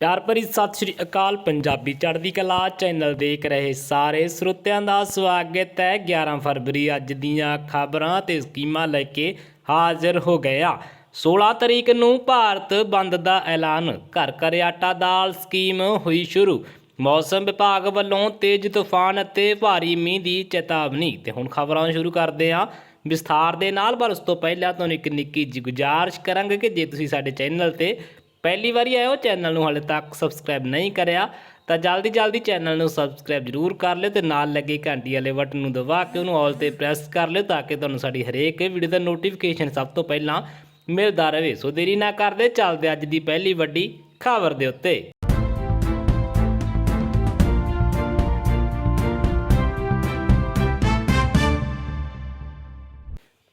ਪਿਆਰ ਭਰੀ ਸਤਿ ਸ਼੍ਰੀ ਅਕਾਲ। ਪੰਜਾਬੀ ਚੜ੍ਹਦੀ ਕਲਾ ਚੈਨਲ ਦੇਖ ਰਹੇ ਸਾਰੇ ਸਰੋਤਿਆਂ ਦਾ ਸਵਾਗਤ ਹੈ। 11 ਫਰਵਰੀ ਅੱਜ ਦੀਆਂ ਖਬਰਾਂ ਤੇ ਸਕੀਮਾਂ ਲੈ ਕੇ ਹਾਜ਼ਰ ਹੋ ਗਿਆ ਆ। 16 ਤਰੀਕ ਨੂੰ ਭਾਰਤ ਬੰਦ ਦਾ ਐਲਾਨ। ਘਰ ਘਰ ਆਟਾ ਦਾਲ ਸਕੀਮ ਹੋਈ ਸ਼ੁਰੂ। ਮੌਸਮ ਵਿਭਾਗ ਵੱਲੋਂ ਤੇਜ਼ ਤੂਫਾਨ ਅਤੇ ਭਾਰੀ ਮੀਂਹ ਦੀ ਚੇਤਾਵਨੀ। ਤੇ ਹੁਣ ਖਬਰਾਂ ਸ਼ੁਰੂ ਕਰਦੇ ਹਾਂ। ਵਿਸਥਾਰ ਦੇ ਨਾਲ, ਪਰ ਉਸ ਤੋਂ ਪਹਿਲਾਂ ਤੁਹਾਨੂੰ ਇੱਕ ਨਿੱਕੀ ਜਿਹੀ ਗੁਜ਼ਾਰਿਸ਼ ਕਰਾਂਗੇ ਕਿ ਜੇ ਤੁਸੀਂ ਸਾਡੇ ਚੈਨਲ ਤੇ ਪਹਿਲੀ ਵਾਰੀ ਆਏ ਹੋ ਚੈਨਲ ਨੂੰ ਹਾਲੇ ਤੱਕ ਸਬਸਕ੍ਰਾਈਬ ਨਹੀਂ ਕਰਿਆ, ਤਾਂ ਜਲਦੀ ਜਲਦੀ ਚੈਨਲ ਨੂੰ ਸਬਸਕ੍ਰਾਈਬ ਜ਼ਰੂਰ ਕਰ ਲਿਓ ਤੇ ਨਾਲ ਲੱਗੇ ਘੰਟੀ ਵਾਲੇ ਬਟਨ ਨੂੰ ਦਬਾ ਕੇ ਉਹਨੂੰ ਆਲ ਤੇ ਪ੍ਰੈਸ ਕਰ ਲਿਓ ਤਾਂ ਕਿ ਤੁਹਾਨੂੰ ਸਾਡੀ ਹਰੇਕ ਵੀਡੀਓ ਦਾ ਨੋਟੀਫਿਕੇਸ਼ਨ ਸਭ ਤੋਂ ਪਹਿਲਾਂ ਮਿਲਦਾ ਰਹੇ। ਸੋ ਦੇਰੀ ਨਾ ਕਰਦੇ, ਚੱਲਦੇ ਅੱਜ ਦੀ ਪਹਿਲੀ ਵੱਡੀ ਖਬਰ ਦੇ ਉੱਤੇ।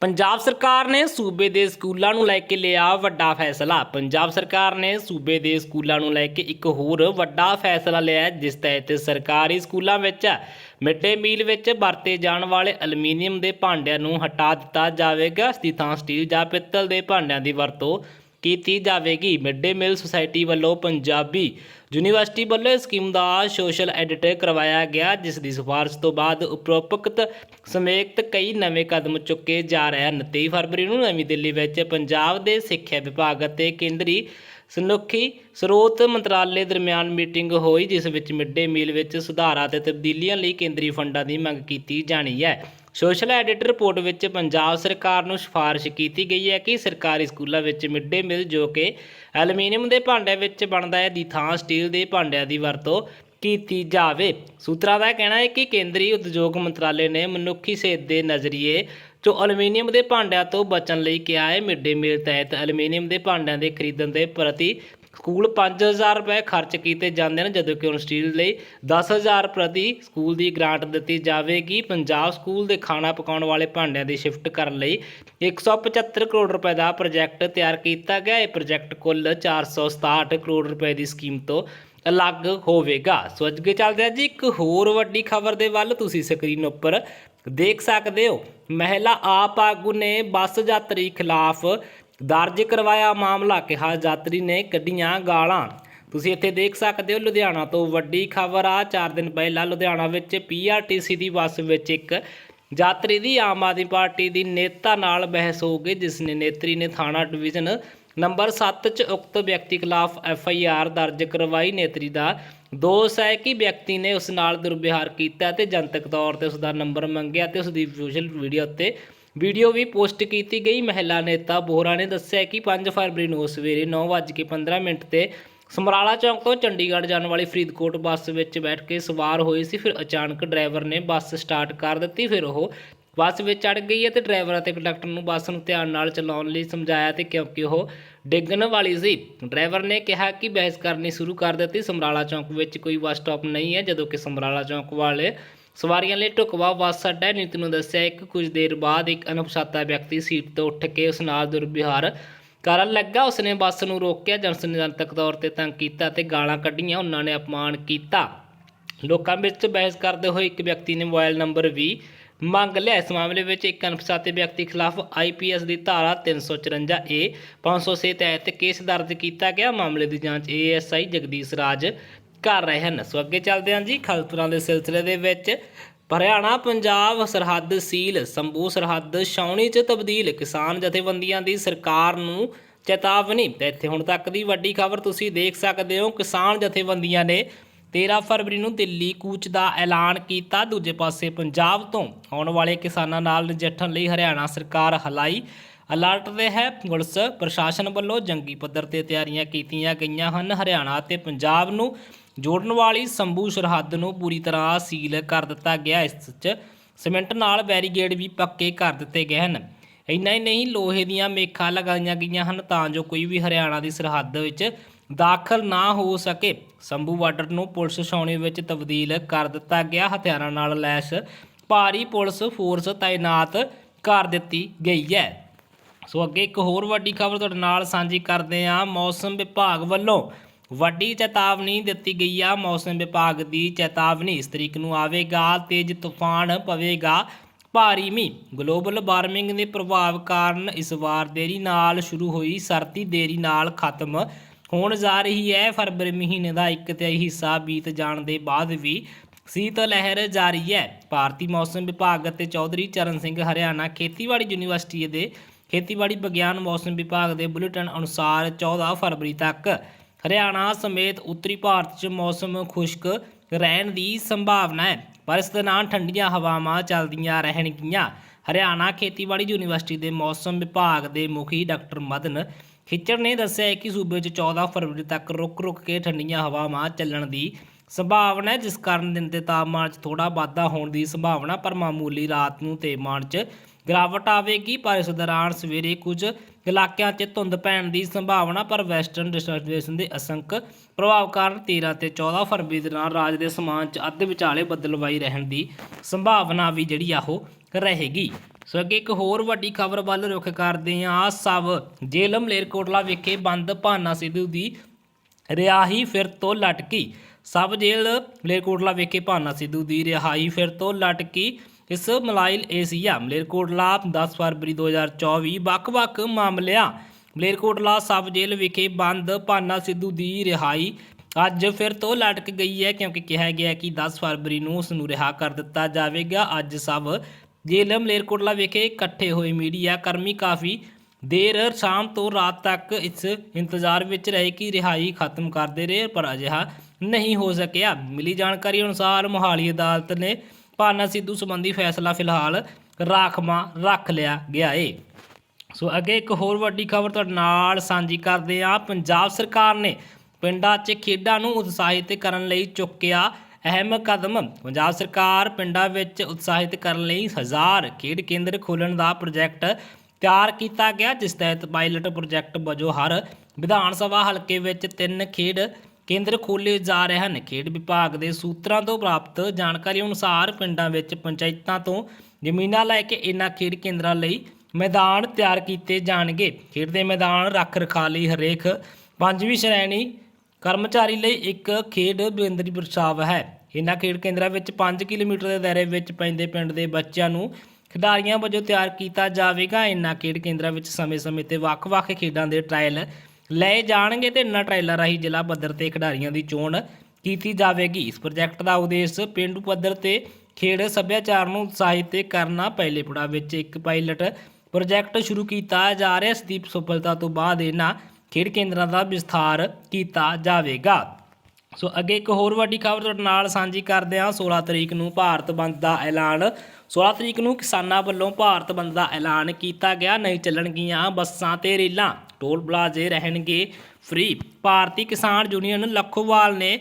ਪੰਜਾਬ ਸਰਕਾਰ ਨੇ ਸੂਬੇ ਦੇ ਸਕੂਲਾਂ ਨੂੰ ਲੈ ਕੇ ਲਿਆ ਵੱਡਾ ਫੈਸਲਾ। ਪੰਜਾਬ ਸਰਕਾਰ ਨੇ ਸੂਬੇ ਦੇ ਸਕੂਲਾਂ ਨੂੰ ਲੈ ਕੇ ਇੱਕ ਹੋਰ ਵੱਡਾ ਫੈਸਲਾ ਲਿਆ ਜਿਸ ਤਹਿਤ ਸਰਕਾਰੀ ਸਕੂਲਾਂ ਵਿੱਚ ਮਿਡ ਡੇ ਮੀਲ ਵਿੱਚ ਵਰਤੇ ਜਾਣ ਵਾਲੇ ਐਲੂਮੀਨੀਅਮ ਦੇ ਭਾਂਡਿਆਂ ਨੂੰ ਹਟਾ ਦਿੱਤਾ ਜਾਵੇਗਾ। ਇਸ ਦੀ ਥਾਂ ਸਟੀਲ ਜਾਂ ਪਿੱਤਲ ਦੇ ਭਾਂਡਿਆਂ ਦੀ ਵਰਤੋਂ ਕੀਤੀ ਜਾਵੇਗੀ। ਮਿਡ ਡੇ ਮੀਲ ਸੁਸਾਇਟੀ ਵੱਲੋਂ ਪੰਜਾਬੀ ਯੂਨੀਵਰਸਿਟੀ ਵੱਲੋਂ ਇਸ ਸਕੀਮ ਦਾ ਸੋਸ਼ਲ ਐਡਿਟ ਕਰਵਾਇਆ ਗਿਆ, ਜਿਸ ਦੀ ਸਿਫਾਰਿਸ਼ ਤੋਂ ਬਾਅਦ ਉਪਰੋਕਤ ਸਮੇਤ ਕਈ ਨਵੇਂ ਕਦਮ ਚੁੱਕੇ ਜਾ ਰਹੇ ਹਨ। 23 ਫਰਵਰੀ ਨੂੰ ਨਵੀਂ ਦਿੱਲੀ ਵਿੱਚ ਪੰਜਾਬ ਦੇ ਸਿੱਖਿਆ ਵਿਭਾਗ ਅਤੇ ਕੇਂਦਰੀ ਸਨੁੱਖੀ ਸਰੋਤ ਮੰਤਰਾਲੇ ਦਰਮਿਆਨ ਮੀਟਿੰਗ ਹੋਈ, ਜਿਸ ਵਿੱਚ ਮਿਡ ਡੇ ਮੀਲ ਵਿੱਚ ਸੁਧਾਰਾਂ ਅਤੇ ਤਬਦੀਲੀਆਂ ਲਈ ਕੇਂਦਰੀ ਫੰਡਾਂ ਦੀ ਮੰਗ ਕੀਤੀ ਜਾਣੀ ਹੈ। ਸੋਸ਼ਲ ਐਡਿਟ ਰਿਪੋਰਟ ਵਿੱਚ ਪੰਜਾਬ ਸਰਕਾਰ ਨੂੰ ਸਿਫਾਰਿਸ਼ ਕੀਤੀ ਗਈ ਹੈ ਕਿ ਸਰਕਾਰੀ ਸਕੂਲਾਂ ਵਿੱਚ ਮਿਡ ਡੇ ਮੀਲ ਜੋ ਕਿ ਐਲੂਮੀਨੀਅਮ ਦੇ ਭਾਂਡਿਆਂ ਵਿੱਚ ਬਣਦਾ ਹੈ, ਦੀ ਥਾਂ ਸਟੀਲ ਦੇ ਭਾਂਡਿਆਂ ਦੀ ਵਰਤੋਂ ਕੀਤੀ ਜਾਵੇ। ਸੂਤਰਾਂ ਦਾ ਕਹਿਣਾ ਹੈ ਕਿ ਕੇਂਦਰੀ ਉਦਯੋਗ ਮੰਤਰਾਲੇ ਨੇ ਮਨੁੱਖੀ ਸਿਹਤ ਦੇ ਨਜ਼ਰੀਏ ਜੋ ਐਲੂਮੀਨੀਅਮ ਦੇ ਭਾਂਡਿਆਂ ਤੋਂ ਬਚਣ ਲਈ ਕਿਹਾ ਹੈ, ਮਿਡ ਡੇ ਮੀਲ ਤਹਿਤ ਐਲੂਮੀਨੀਅਮ ਦੇ ਭਾਂਡਿਆਂ ਦੇ ਖਰੀਦਣ ਦੇ ਪ੍ਰਤੀ ਸਕੂਲ 5000 ਰੁਪਏ ਖਰਚ ਕੀਤੇ ਜਾਂਦੇ ਨੇ, ਜਦੋਂ ਕਿ ਹੁਣ ਸਟੀਲ ਲਈ 10000 ਪ੍ਰਤੀ ਸਕੂਲ ਦੀ ਗ੍ਰਾਂਟ ਦਿੱਤੀ ਜਾਵੇਗੀ। ਪੰਜਾਬ ਸਕੂਲ ਦੇ ਖਾਣਾ ਪਕਾਉਣ ਵਾਲੇ ਭਾਂਡਿਆਂ ਦੀ ਸ਼ਿਫਟ ਕਰਨ ਲਈ 175 ਕਰੋੜ ਰੁਪਏ ਦਾ ਪ੍ਰੋਜੈਕਟ ਤਿਆਰ ਕੀਤਾ ਗਿਆ। ਇਹ ਪ੍ਰੋਜੈਕਟ ਕੁੱਲ 467 ਕਰੋੜ ਰੁਪਏ ਦੀ ਸਕੀਮ ਤੋਂ ਅਲੱਗ ਹੋਵੇਗਾ। ਸੋ ਅੱਗੇ ਚੱਲਦੇ ਹਾਂ ਜੀ, ਇੱਕ ਹੋਰ ਵੱਡੀ ਖਬਰ ਦੇ ਵੱਲ। ਤੁਸੀਂ ਸਕਰੀਨ ਉੱਪਰ ਦੇਖ ਸਕਦੇ ਹੋ, ਮਹਿਲਾ ਆਪ ਆਗੂ ਨੇ ਬੱਸ ਯਾਤਰੀ ਖਿਲਾਫ ਦਰਜ ਕਰਵਾਇਆ ਮਾਮਲਾ ਕਿਹਾ ਯਾਤਰੀ ਨੇ ਕੱਢੀਆਂ ਗਾਲਾਂ। ਤੁਸੀਂ ਇੱਥੇ ਦੇਖ ਸਕਦੇ ਹੋ, ਲੁਧਿਆਣਾ ਤੋਂ ਵੱਡੀ ਖਬਰ ਆ। 4 ਦਿਨ ਪਹਿਲਾਂ ਲੁਧਿਆਣਾ ਵਿੱਚ ਪੀਆਰਟੀਸੀ ਦੀ ਬੱਸ ਵਿੱਚ ਇੱਕ ਯਾਤਰੀ ਦੀ ਆਮ ਆਦਮੀ ਪਾਰਟੀ ਦੀ ਨੇਤਾ ਨਾਲ ਬਹਿਸ ਹੋ ਗਈ, ਜਿਸ ਨੇ ਨੇਤਰੀ ਨੇ ਥਾਣਾ ਡਿਵੀਜ਼ਨ ਨੰਬਰ 7 ਚ ਉਕਤ ਵਿਅਕਤੀ ਖਿਲਾਫ ਐਫ ਆਈ ਆਰ ਦਰਜ ਕਰਵਾਈ। ਨੇਤਰੀ ਦਾ ਦੋਸ਼ ਹੈ ਕਿ ਵਿਅਕਤੀ ਨੇ ਉਸ ਨਾਲ ਦੁਰਵਿਹਾਰ ਕੀਤਾ ਤੇ ਜਨਤਕ ਤੌਰ ਤੇ ਉਸ ਦਾ ਨੰਬਰ ਮੰਗਿਆ ਤੇ ਉਸ ਦੀ ਸੋਸ਼ਲ ਮੀਡੀਆ ਉੱਤੇ ਵੀਡੀਓ ਵੀ ਪੋਸਟ ਕੀਤੀ ਗਈ। ਮਹਿਲਾ ਨੇਤਾ ਬੋਹਰਾ ਨੇ ਦੱਸਿਆ ਕਿ 5 ਫਰਵਰੀ ਨੂੰ ਸਵੇਰੇ 9:15 ਮਿੰਟ ਤੇ ਸਮਰਾਲਾ ਚੌਂਕ ਤੋਂ ਚੰਡੀਗੜ੍ਹ ਜਾਣ ਵਾਲੀ ਫਰੀਦਕੋਟ ਬੱਸ ਵਿੱਚ ਬੈਠ ਕੇ ਸਵਾਰ ਹੋਏ ਸੀ। ਫਿਰ ਅਚਾਨਕ ਡਰਾਈਵਰ ਨੇ ਬੱਸ ਸਟਾਰਟ ਕਰ ਦਿੱਤੀ। ਫਿਰ ਉਹ ਬੱਸ ਵਿੱਚ ਚੜ ਗਈ ਅਤੇ ਡਰਾਈਵਰ ਅਤੇ ਕੰਡਕਟਰ ਨੂੰ ਬੱਸ ਨੂੰ ਧਿਆਨ ਨਾਲ ਚਲਾਉਣ ਲਈ ਸਮਝਾਇਆ ਤੇ ਕਿਉਂਕਿ ਉਹ ਡਿੱਗਣ ਵਾਲੀ ਸੀ। ਡਰਾਈਵਰ ਨੇ ਕਿਹਾ ਕਿ ਬਹਿਸ ਕਰਨੀ ਸ਼ੁਰੂ ਕਰ ਦਿੱਤੀ। ਸਮਰਾਲਾ ਚੌਂਕ ਵਿੱਚ ਕੋਈ ਬੱਸ ਸਟਾਪ ਨਹੀਂ ਹੈ, ਜਦੋਂ ਕਿ ਸਮਰਾਲਾ ਚੌਂਕ ਵਾਲੇ ਸਵਾਰੀਆਂ ਲਈ ਢੁਕਵਾ ਬੱਸ ਅੱਡਾ ਨੀਤ ਨੂੰ ਦੱਸਿਆ, ਇੱਕ ਕੁਝ ਦੇਰ ਬਾਅਦ ਇੱਕ ਅਣਪਛਾਤਾ ਵਿਅਕਤੀ ਸੀਟ ਤੋਂ ਉੱਠ ਕੇ ਉਸ ਨਾਲ ਦੁਰਵਿਹਾਰ ਕਰਨ ਲੱਗਾ। ਉਸਨੇ ਬੱਸ ਨੂੰ ਰੋਕਿਆ ਜਨਸ ਨੇ ਤੌਰ ਤੇ ਤੰਗ ਕੀਤਾ ਤੇ ਗਾਲਾਂ ਕੱਢੀਆਂ। ਉਹਨਾਂ ਨੇ ਅਪਮਾਨ ਕੀਤਾ। ਲੋਕਾਂ ਵਿੱਚ ਬਹਿਸ ਕਰਦੇ ਹੋਏ ਇੱਕ ਵਿਅਕਤੀ ਨੇ ਮੋਬਾਈਲ ਨੰਬਰ ਵੀ ਮੰਗ ਲਿਆ। ਇਸ ਮਾਮਲੇ ਵਿੱਚ ਇੱਕ ਅਣਪਛਾਤੇ ਵਿਅਕਤੀ ਖਿਲਾਫ ਆਈਪੀਐਸ ਦੀ ਧਾਰਾ 354 ਏ 506 ਤਹਿਤ ਕੇਸ ਦਰਜ ਕੀਤਾ ਗਿਆ। ਮਾਮਲੇ ਦੀ ਜਾਂਚ ਏਐਸਆਈ ਜਗਦੀਸ਼ ਰਾਜ ਕਰ ਰਹੇ ਹਨ। ਸੋ ਅੱਗੇ ਚੱਲਦੇ ਹਾਂ ਜੀ ਖਲਤਰਾਂ ਦੇ ਸਿਲਸਿਲੇ ਦੇ ਵਿੱਚ। ਹਰਿਆਣਾ, ਪੰਜਾਬ, ਸਰਹੱਦ ਸੀਲ, ਸੰਭੂ ਸਰਹੱਦ, ਛਾਉਣੀ 'ਚ ਤਬਦੀਲ, ਕਿਸਾਨ ਜਥੇਬੰਦੀਆਂ ਦੀ ਸਰਕਾਰ ਨੂੰ ਚੇਤਾਵਨੀ। ਤੇ ਇੱਥੇ ਹੁਣ ਤੱਕ ਦੀ ਵੱਡੀ ਖਬਰ ਤੁਸੀਂ ਦੇਖ ਸਕਦੇ ਹੋ, ਕਿਸਾਨ ਜਥੇਬੰਦੀਆਂ ਨੇ 13 ਫਰਵਰੀ ਨੂੰ ਦਿੱਲੀ ਕੂਚ ਦਾ ਐਲਾਨ ਕੀਤਾ। ਦੂਜੇ ਪਾਸੇ ਪੰਜਾਬ ਤੋਂ ਆਉਣ ਵਾਲੇ ਕਿਸਾਨਾਂ ਨਾਲ ਨਜਿੱਠਣ ਲਈ ਹਰਿਆਣਾ ਸਰਕਾਰ ਹਲਾਈ ਅਲਰਟ ਤੇ ਹੈ। ਪੁਲਿਸ ਪ੍ਰਸ਼ਾਸਨ ਵੱਲੋਂ ਜੰਗੀ ਪੱਧਰ ਤੇ ਤਿਆਰੀਆਂ ਕੀਤੀਆਂ ਗਈਆਂ ਹਨ। ਹਰਿਆਣਾ ਅਤੇ ਪੰਜਾਬ ਨੂੰ ਜੋੜਨ ਵਾਲੀ ਸੰਭੂ ਸਰਹੱਦ ਨੂੰ ਪੂਰੀ ਤਰ੍ਹਾਂ ਸੀਲ ਕਰ ਦਿੱਤਾ ਗਿਆ। ਇਸ 'ਚ ਸੀਮੈਂਟ ਨਾਲ ਬੈਰੀਗੇਡ ਵੀ ਪੱਕੇ ਕਰ ਦਿੱਤੇ ਗਏ ਹਨ। ਇੰਨਾ ਹੀ ਨਹੀਂ, ਲੋਹੇ ਦੀਆਂ ਮੇਖਾਂ ਲਗਾਈਆਂ ਗਈਆਂ ਹਨ ਤਾਂ ਜੋ ਕੋਈ ਵੀ ਹਰਿਆਣਾ ਦੀ ਸਰਹੱਦ ਵਿੱਚ ਦਾਖਲ ਨਾ ਹੋ ਸਕੇ। ਸੰਭੂ ਬਾਰਡਰ ਨੂੰ ਪੁਲਿਸ ਛਾਉਣੀ ਵਿੱਚ ਤਬਦੀਲ ਕਰ ਦਿੱਤਾ ਗਿਆ। ਹਥਿਆਰਾਂ ਨਾਲ ਲੈਸ ਭਾਰੀ ਪੁਲਿਸ ਫੋਰਸ ਤਾਇਨਾਤ ਕਰ ਦਿੱਤੀ ਗਈ ਹੈ। ਸੋ ਅੱਗੇ ਇੱਕ ਹੋਰ ਵੱਡੀ ਖਬਰ ਤੁਹਾਡੇ ਨਾਲ ਸਾਂਝੀ ਕਰਦੇ ਹਾਂ। ਮੌਸਮ ਵਿਭਾਗ ਵੱਲੋਂ ਵੱਡੀ ਚੇਤਾਵਨੀ ਦਿੱਤੀ ਗਈ ਆ। ਮੌਸਮ ਵਿਭਾਗ ਦੀ ਚੇਤਾਵਨੀ ਇਸ ਤਰੀਕ ਨੂੰ ਆਵੇਗਾ ਤੇਜ਼ ਤੂਫਾਨ ਪਵੇਗਾ। ਭਾਰੀ ਮੀਂਹ। ਗਲੋਬਲ ਵਾਰਮਿੰਗ ਦੇ ਪ੍ਰਭਾਵ ਕਾਰਨ ਇਸ ਵਾਰ ਦੇਰੀ ਨਾਲ ਸ਼ੁਰੂ ਹੋਈ। ਸਰਦੀ ਦੇਰੀ ਨਾਲ ਖਤਮ ਹੋਣ ਜਾ ਰਹੀ ਹੈ। ਫਰਵਰੀ ਮਹੀਨੇ ਦਾ ਇੱਕ ਤਿਹਾਈ ਹਿੱਸਾ ਬੀਤ ਜਾਣ ਦੇ ਬਾਅਦ ਵੀ ਸੀਤ ਲਹਿਰ ਜਾਰੀ ਹੈ। ਭਾਰਤੀ ਮੌਸਮ ਵਿਭਾਗ ਅਤੇ ਚੌਧਰੀ ਚਰਨ ਸਿੰਘ ਹਰਿਆਣਾ ਖੇਤੀਬਾੜੀ ਯੂਨੀਵਰਸਿਟੀ ਦੇ ਖੇਤੀਬਾੜੀ ਵਿਗਿਆਨ ਮੌਸਮ ਵਿਭਾਗ ਦੇ ਬੁਲੇਟਿਨ ਅਨੁਸਾਰ 14 ਫਰਵਰੀ ਤੱਕ ਹਰਿਆਣਾ ਸਮੇਤ ਉੱਤਰੀ ਭਾਰਤ 'ਚ ਮੌਸਮ ਖੁਸ਼ਕ ਰਹਿਣ ਦੀ ਸੰਭਾਵਨਾ ਹੈ, ਪਰ ਇਸ ਦੇ ਨਾਲ ਠੰਡੀਆਂ ਹਵਾਵਾਂ ਚੱਲਦੀਆਂ ਰਹਿਣਗੀਆਂ। ਹਰਿਆਣਾ ਖੇਤੀਬਾੜੀ ਯੂਨੀਵਰਸਿਟੀ ਦੇ ਮੌਸਮ ਵਿਭਾਗ ਦੇ ਮੁਖੀ ਡਾਕਟਰ ਮਦਨ ਖਿੱਚਰ ਨੇ ਦੱਸਿਆ ਹੈ ਕਿ ਸੂਬੇ 'ਚ 14 ਫਰਵਰੀ ਤੱਕ ਰੁਕ-ਰੁਕ ਕੇ ਠੰਡੀਆਂ ਹਵਾਵਾਂ ਚੱਲਣ ਦੀ ਸੰਭਾਵਨਾ ਹੈ, ਜਿਸ ਕਾਰਨ ਦਿਨ ਦੇ ਤਾਪਮਾਨ 'ਚ ਥੋੜਾ ਵਾਧਾ ਹੋਣ ਦੀ ਸੰਭਾਵਨਾ, ਪਰ ਮਾਮੂਲੀ ਰਾਤ ਨੂੰ ਤਾਪਮਾਨ 'ਚ ਗਿਰਾਵਟ ਆਵੇਗੀ, ਪਰ ਇਸ ਦੌਰਾਨ ਸਵੇਰੇ ਕੁਝ ਇਲਾਕਿਆਂ 'ਚ ਧੁੰਦ ਪੈਣ ਦੀ ਸੰਭਾਵਨਾ, ਪਰ ਵੈਸਟਰਨ ਡਿਸਟ੍ਰਿਬਿਊਸ਼ਨ ਦੇ ਅਸੰਕ ਪ੍ਰਭਾਵ ਕਾਰਨ 13 ਤੇ 14 ਫਰਵਰੀ ਦੇ ਨਾਲ ਰਾਜ ਦੇ ਸਮਾਨ 'ਚ ਅੱਧ ਵਿਚਾਲੇ ਬੱਦਲਵਾਈ ਰਹਿਣ ਦੀ ਸੰਭਾਵਨਾ ਵੀ ਜਿਹੜੀ ਆ ਉਹ ਰਹੇਗੀ। ਸੋ ਅੱਗੇ ਇੱਕ ਹੋਰ ਵੱਡੀ ਖਬਰ ਵੱਲ ਰੁਖ ਕਰਦੇ ਹਾਂ। ਸਭ ਜੇਲ੍ਹ ਮਲੇਰਕੋਟਲਾ ਵਿਖੇ ਬੰਦ ਭਾਨਾ ਸਿੱਧੂ ਦੀ ਰਿਹਾਈ ਫਿਰ ਤੋਂ ਲਟਕੀ। ਸਭ ਜੇਲ੍ਹ ਮਲੇਰਕੋਟਲਾ ਵਿਖੇ ਭਾਨਾ ਸਿੱਧੂ ਦੀ ਰਿਹਾਈ ਫਿਰ ਤੋਂ ਲਟਕੀ। ਇਸ ਮਲਾਈਲ ਏਸੀਆ ਮਲੇਰਕੋਟਲਾ 10 ਫਰਵਰੀ 2024 ਵੱਖ-ਵੱਖ ਮਾਮਲਿਆਂ। ਮਲੇਰਕੋਟਲਾ ਸਬ ਜੇਲ੍ਹ ਵਿਖੇ ਬੰਦ ਭਾਨਾ ਸਿੱਧੂ ਦੀ ਰਿਹਾਈ। ਅੱਜ ਫਿਰ ਤੋਂ ਲਟਕ ਗਈ ਹੈ ਕਿਉਂਕਿ ਕਿਹਾ ਗਿਆ ਕਿ 10 ਫਰਵਰੀ ਨੂੰ ਉਸ ਨੂੰ ਰਿਹਾ ਕਰ ਦਿੱਤਾ ਜਾਵੇਗਾ। ਅੱਜ ਸਭ ਜੇਲ੍ਹ ਮਲੇਰਕੋਟਲਾ ਵਿਖੇ ਇਕੱਠੇ ਹੋਏ ਮੀਡੀਆ ਕਰਮੀ ਕਾਫੀ ਦੇਰ ਸ਼ਾਮ ਤੋਂ ਰਾਤ ਤੱਕ ਇਸ ਇੰਤਜ਼ਾਰ ਵਿੱਚ ਰਹੇ ਕਿ ਰਿਹਾਈ ਖਤਮ ਕਰਦੇ ਰਹੇ, ਪਰ ਅਜਿਹਾ ਨਹੀਂ ਹੋ ਸਕਿਆ। ਮਿਲੀ ਜਾਣਕਾਰੀ ਅਨੁਸਾਰ ਮੋਹਾਲੀ ਅਦਾਲਤ ਨੇ ਭਾਨਾ ਸਿੱਧੂ ਸੰਬੰਧੀ ਫੈਸਲਾ ਫਿਲਹਾਲ ਰਾਖਵਾਂ ਰੱਖ ਲਿਆ ਗਿਆ ਏ। ਸੋ ਅੱਗੇ ਇੱਕ ਹੋਰ ਵੱਡੀ ਖਬਰ ਤੁਹਾਡੇ ਨਾਲ ਸਾਂਝੀ ਕਰਦੇ ਹਾਂ। ਪੰਜਾਬ ਸਰਕਾਰ ਨੇ ਪਿੰਡਾਂ 'ਚ ਖੇਡਾਂ ਨੂੰ ਉਤਸ਼ਾਹਿਤ ਕਰਨ ਲਈ ਚੁੱਕਿਆ ਅਹਿਮ ਕਦਮ। ਪੰਜਾਬ ਸਰਕਾਰ ਪਿੰਡਾਂ ਵਿੱਚ ਉਤਸ਼ਾਹਿਤ ਕਰਨ ਲਈ ਹਜ਼ਾਰ ਖੇਡ ਕੇਂਦਰ ਖੋਲ੍ਹਣ ਦਾ ਪ੍ਰੋਜੈਕਟ ਤਿਆਰ ਕੀਤਾ ਗਿਆ, ਜਿਸ ਤਹਿਤ ਪਾਇਲਟ ਪ੍ਰੋਜੈਕਟ ਵਜੋਂ ਹਰ ਵਿਧਾਨ ਸਭਾ ਹਲਕੇ ਵਿੱਚ ਤਿੰਨ ਖੇਡ ਕੇਂਦਰ ਖੋਲ੍ਹੇ ਜਾ ਰਹੇ ਹਨ। ਖੇਡ ਵਿਭਾਗ ਦੇ ਸੂਤਰਾਂ ਤੋਂ ਪ੍ਰਾਪਤ ਜਾਣਕਾਰੀ ਅਨੁਸਾਰ ਪਿੰਡਾਂ ਵਿੱਚ ਪੰਚਾਇਤਾਂ ਤੋਂ ਜ਼ਮੀਨਾਂ ਲੈ ਕੇ ਇਨ੍ਹਾਂ ਖੇਡ ਕੇਂਦਰਾਂ ਲਈ ਮੈਦਾਨ ਤਿਆਰ ਕੀਤੇ ਜਾਣਗੇ। ਖੇਡ ਦੇ ਮੈਦਾਨ ਰੱਖ ਰਖਾਅ ਲਈ ਹਰੇਕ ਪੰਜਵੀਂ ਸ਼੍ਰੇਣੀ ਕਰਮਚਾਰੀ ਲਈ ਇੱਕ ਖੇਡ ਕੇਂਦਰੀ ਪ੍ਰਸ਼ਾਵ ਹੈ। ਇਨ੍ਹਾਂ ਖੇਡ ਕੇਂਦਰਾਂ ਵਿੱਚ 5 ਕਿਲੋਮੀਟਰ ਦੇ ਦਾਇਰੇ ਵਿੱਚ ਪੈਂਦੇ ਪਿੰਡ ਦੇ ਬੱਚਿਆਂ ਨੂੰ ਖਿਡਾਰੀਆਂ ਵਜੋਂ ਤਿਆਰ ਕੀਤਾ ਜਾਵੇਗਾ। ਇਨ੍ਹਾਂ ਖੇਡ ਕੇਂਦਰਾਂ ਵਿੱਚ ਸਮੇਂ-ਸਮੇਂ ਤੇ ਵੱਖ-ਵੱਖ ਖੇਡਾਂ ਦੇ ਟ੍ਰਾਇਲ ਲਏ ਜਾਣਗੇ ਤੇ ਇਹਨਾਂ ਟ੍ਰਾਇਲਾਂ ਰਾਹੀਂ ਜ਼ਿਲ੍ਹਾ ਪੱਧਰ ਤੇ ਖਿਡਾਰੀਆਂ ਦੀ ਚੋਣ ਕੀਤੀ ਜਾਵੇਗੀ। ਇਸ ਪ੍ਰੋਜੈਕਟ ਦਾ ਉਦੇਸ਼ ਪਿੰਡੂ ਪੱਧਰ ਤੇ ਖੇਡ ਸੱਭਿਆਚਾਰ ਨੂੰ ਉਤਸ਼ਾਹਿਤ ਕਰਨਾ ਪਹਿਲੇ ਪੜਾਅ ਵਿੱਚ ਇੱਕ ਪਾਇਲਟ ਪ੍ਰੋਜੈਕਟ ਸ਼ੁਰੂ ਕੀਤਾ ਜਾ ਰਿਹਾ। ਇਸ ਦੀ ਸਫਲਤਾ ਤੋਂ ਬਾਅਦ ਇਹਨਾਂ ਖੇਡ ਕੇਂਦਰਾਂ ਦਾ ਵਿਸਥਾਰ ਕੀਤਾ ਜਾਵੇਗਾ। ਸੋ ਅੱਗੇ ਇੱਕ ਹੋਰ ਵੱਡੀ ਖਬਰ ਤੁਹਾਡੇ ਨਾਲ ਸਾਂਝੀ ਕਰਦੇ ਹਾਂ। 16 ਤਰੀਕ ਨੂੰ ਭਾਰਤ ਬੰਦ ਦਾ ਐਲਾਨ। 16 ਤਰੀਕ ਨੂੰ ਕਿਸਾਨਾਂ ਵੱਲੋਂ ਭਾਰਤ ਬੰਦ ਦਾ ਐਲਾਨ ਕੀਤਾ ਗਿਆ। ਨਹੀਂ ਚੱਲਣਗੀਆਂ ਬੱਸਾਂ ਤੇ ਰੇਲਾਂ। ਟੋਲ ਪਲਾਜ਼ੇ ਰਹਿਣਗੇ ਫ੍ਰੀ ਭਾਰਤੀ ਕਿਸਾਨ ਯੂਨੀਅਨ ਲੱਖੋਵਾਲ ਨੇ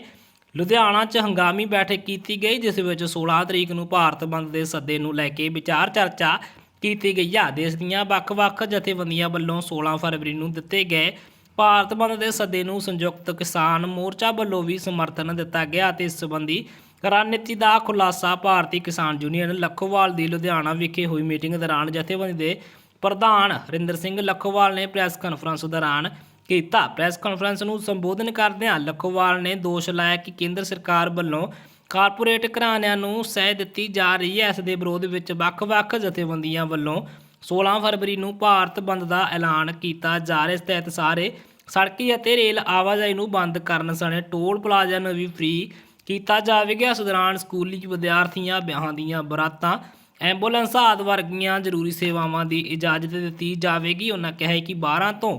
ਲੁਧਿਆਣਾ 'ਚ ਹੰਗਾਮੀ ਬੈਠਕ ਕੀਤੀ ਗਈ, ਜਿਸ ਵਿੱਚ 16 ਤਰੀਕ ਨੂੰ ਭਾਰਤ ਬੰਦ ਦੇ ਸੱਦੇ ਨੂੰ ਲੈ ਕੇ ਵਿਚਾਰ ਚਰਚਾ ਕੀਤੀ ਗਈ ਆ। ਦੇਸ਼ ਦੀਆਂ ਵੱਖ-ਵੱਖ ਜਥੇਬੰਦੀਆਂ ਵੱਲੋਂ 16 ਫਰਵਰੀ ਨੂੰ ਦਿੱਤੇ ਗਏ ਭਾਰਤ ਬੰਦ ਦੇ ਸੱਦੇ ਨੂੰ ਸੰਯੁਕਤ ਕਿਸਾਨ ਮੋਰਚਾ ਵੱਲੋਂ ਵੀ ਸਮਰਥਨ ਦਿੱਤਾ ਗਿਆ ਅਤੇ ਇਸ ਸੰਬੰਧੀ ਰਣਨੀਤੀ ਦਾ ਖੁਲਾਸਾ ਭਾਰਤੀ ਕਿਸਾਨ ਯੂਨੀਅਨ ਲੱਖੋਵਾਲ ਦੀ ਲੁਧਿਆਣਾ ਵਿਖੇ ਹੋਈ ਮੀਟਿੰਗ ਦੌਰਾਨ ਜਥੇਬੰਦੀ ਦੇ ਪ੍ਰਧਾਨ ਹਰਿੰਦਰ ਸਿੰਘ ਲੱਖੋਵਾਲ ਨੇ ਪ੍ਰੈਸ ਕਾਨਫਰੰਸ ਦੌਰਾਨ ਕੀਤਾ। ਪ੍ਰੈਸ ਕਾਨਫਰੰਸ ਨੂੰ ਸੰਬੋਧਨ ਕਰਦਿਆਂ ਲੱਖੋਵਾਲ ਨੇ ਦੋਸ਼ ਲਾਇਆ ਕਿ ਕੇਂਦਰ ਸਰਕਾਰ ਵੱਲੋਂ ਕਾਰਪੋਰੇਟ ਘਰਾਣਿਆਂ ਨੂੰ ਸਹਿ ਦਿੱਤੀ ਜਾ ਰਹੀ ਹੈ। ਇਸ ਦੇ ਵਿਰੋਧ ਵਿੱਚ ਵੱਖ-ਵੱਖ ਜਥੇਬੰਦੀਆਂ ਵੱਲੋਂ 16 ਫਰਵਰੀ ਨੂੰ ਭਾਰਤ ਬੰਦ ਦਾ ਐਲਾਨ ਕੀਤਾ ਜਾ ਰਿਹਾ। ਇਸ ਤਹਿਤ ਸਾਰੇ ਸੜਕੀ ਅਤੇ ਰੇਲ ਆਵਾਜਾਈ ਨੂੰ ਬੰਦ ਕਰਨ ਸਣੇ ਟੋਲ ਪਲਾਜ਼ਾ ਨੂੰ ਵੀ ਫ੍ਰੀ ਕੀਤਾ ਜਾਵੇਗਾ। ਇਸ ਦੌਰਾਨ ਸਕੂਲੀ ਵਿਦਿਆਰਥੀਆਂ, ਵਿਆਹਾਂ ਦੀਆਂ ਬਰਾਤਾਂ ਐਂਬੂਲੈਂਸਾਂ ਆਦਿ ਵਰਗੀਆਂ ਜ਼ਰੂਰੀ ਸੇਵਾਵਾਂ ਦੀ ਇਜਾਜ਼ਤ ਦਿੱਤੀ ਜਾਵੇਗੀ। ਉਹਨਾਂ ਕਿਹਾ ਹੈ ਕਿ 12 ਤੋਂ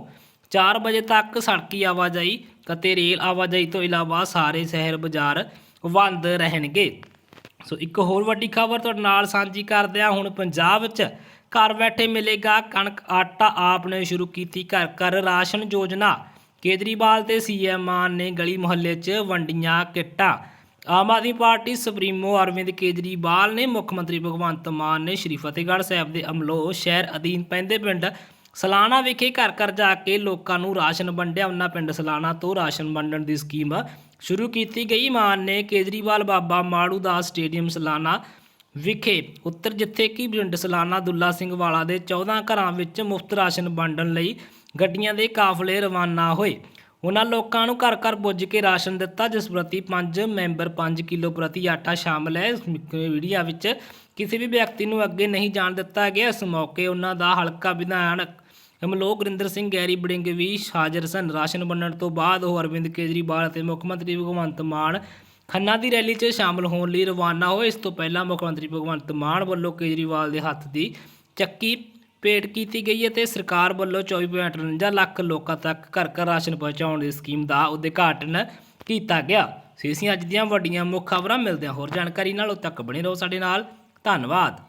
4 ਵਜੇ ਤੱਕ ਸੜਕੀ ਆਵਾਜਾਈ ਅਤੇ ਰੇਲ ਆਵਾਜਾਈ ਤੋਂ ਇਲਾਵਾ ਸਾਰੇ ਸ਼ਹਿਰ ਬਾਜ਼ਾਰ ਬੰਦ ਰਹਿਣਗੇ। ਸੋ ਇੱਕ ਹੋਰ ਵੱਡੀ ਖਬਰ ਤੁਹਾਡੇ ਨਾਲ ਸਾਂਝੀ ਕਰਦੇ ਹਾਂ। ਹੁਣ ਪੰਜਾਬ ਵਿੱਚ ਘਰ ਬੈਠੇ ਮਿਲੇਗਾ ਕਣਕ ਆਟਾ। ਆਪ ਨੇ ਸ਼ੁਰੂ ਕੀਤੀ ਘਰ ਘਰ ਰਾਸ਼ਨ ਯੋਜਨਾ। ਕੇਜਰੀਵਾਲ ਤੇ ਸੀਐਮ ਮਾਨ ਨੇ ਗਲੀ ਮੁਹੱਲੇ 'ਚ ਵੰਡੀਆਂ ਕਿੱਟਾਂ। ਆਮ ਆਦਮੀ ਪਾਰਟੀ ਸੁਪਰੀਮੋ ਅਰਵਿੰਦ ਕੇਜਰੀਵਾਲ ਨੇ ਮੁੱਖ ਮੰਤਰੀ ਭਗਵੰਤ ਮਾਨ ਨੇ ਸ਼੍ਰੀ ਫਤਿਹਗੜ੍ਹ ਸਾਹਿਬ ਦੇ ਅਮਲੋ ਸ਼ਹਿਰ ਅਧੀਨ ਪੈਂਦੇ ਪਿੰਡ ਸਲਾਣਾ ਵਿਖੇ ਘਰ ਘਰ ਜਾ ਕੇ ਲੋਕਾਂ ਨੂੰ ਰਾਸ਼ਨ ਵੰਡਿਆ। ਉਹਨਾਂ ਪਿੰਡ ਸਲਾਣਾ ਤੋਂ ਰਾਸ਼ਨ ਵੰਡਣ ਦੀ ਸਕੀਮ ਸ਼ੁਰੂ ਕੀਤੀ ਗਈ। ਮਾਨ ਨੇ ਕੇਜਰੀਵਾਲ ਬਾਬਾ ਮਾੜੂ ਦਾਸ ਸਟੇਡੀਅਮ ਸਲਾਣਾ ਵਿਖੇ ਉੱਤਰ ਜਿੱਥੇ ਕਿ ਪਿੰਡ ਸਲਾਣਾ ਦੁੱਲਾ ਸਿੰਘ ਵਾਲਾ ਦੇ 14 ਘਰਾਂ ਵਿੱਚ ਮੁਫਤ ਰਾਸ਼ਨ ਵੰਡਣ ਲਈ ਗੱਡੀਆਂ ਦੇ ਕਾਫਲੇ ਰਵਾਨਾ ਹੋਏ। ਉਹਨਾਂ ਲੋਕਾਂ ਨੂੰ ਘਰ ਘਰ ਪੁੱਜ ਕੇ ਰਾਸ਼ਨ ਦਿੱਤਾ, ਜਿਸ ਪ੍ਰਤੀ 5 ਮੈਂਬਰ 5 ਕਿਲੋ ਪ੍ਰਤੀ ਆਟਾ ਸ਼ਾਮਲ ਹੈ। ਇਸ ਵੀਡੀਓ ਵਿੱਚ ਕਿਸੇ ਵੀ ਵਿਅਕਤੀ ਨੂੰ ਅੱਗੇ ਨਹੀਂ ਜਾਣ ਦਿੱਤਾ ਗਿਆ। ਇਸ ਮੌਕੇ ਉਹਨਾਂ ਦਾ ਹਲਕਾ ਵਿਧਾਨ ਅਮਲੋਕ ਗੁਰਿੰਦਰ ਸਿੰਘ, ਗੈਰੀ ਬੜਿੰਗ ਵੀ ਹਾਜ਼ਰ ਸਨ। ਰਾਸ਼ਨ ਵੰਡਣ ਤੋਂ ਬਾਅਦ ਉਹ ਅਰਵਿੰਦ ਕੇਜਰੀਵਾਲ ਅਤੇ ਮੁੱਖ ਮੰਤਰੀ ਭਗਵੰਤ ਮਾਨ ਖੰਨਾ ਦੀ ਰੈਲੀ 'ਚ ਸ਼ਾਮਲ ਹੋਣ ਲਈ ਰਵਾਨਾ ਹੋਏ। ਇਸ ਤੋਂ ਪਹਿਲਾਂ ਮੁੱਖ ਮੰਤਰੀ ਭਗਵੰਤ ਮਾਨ ਵੱਲੋਂ ਕੇਜਰੀਵਾਲ ਦੇ ਹੱਥ ਦੀ ਚੱਕੀ ਭੇਟ ਕੀਤੀ ਗਈ ਹੈ ਅਤੇ ਸਰਕਾਰ ਵੱਲੋਂ 24.49 ਲੱਖ ਲੋਕਾਂ ਤੱਕ ਘਰ ਘਰ ਰਾਸ਼ਨ ਪਹੁੰਚਾਉਣ ਦੀ ਸਕੀਮ ਦਾ ਉਦਘਾਟਨ ਕੀਤਾ ਗਿਆ। ਸੀ ਅਸੀਂ ਅੱਜ ਦੀਆਂ ਵੱਡੀਆਂ ਮੁੱਖ ਖਬਰਾਂ ਮਿਲਦੇ ਹਾਂ ਹੋਰ ਜਾਣਕਾਰੀ ਨਾਲ ਉਹ ਤੱਕ ਬਣੇ ਰਹੋ ਸਾਡੇ ਨਾਲ। ਧੰਨਵਾਦ।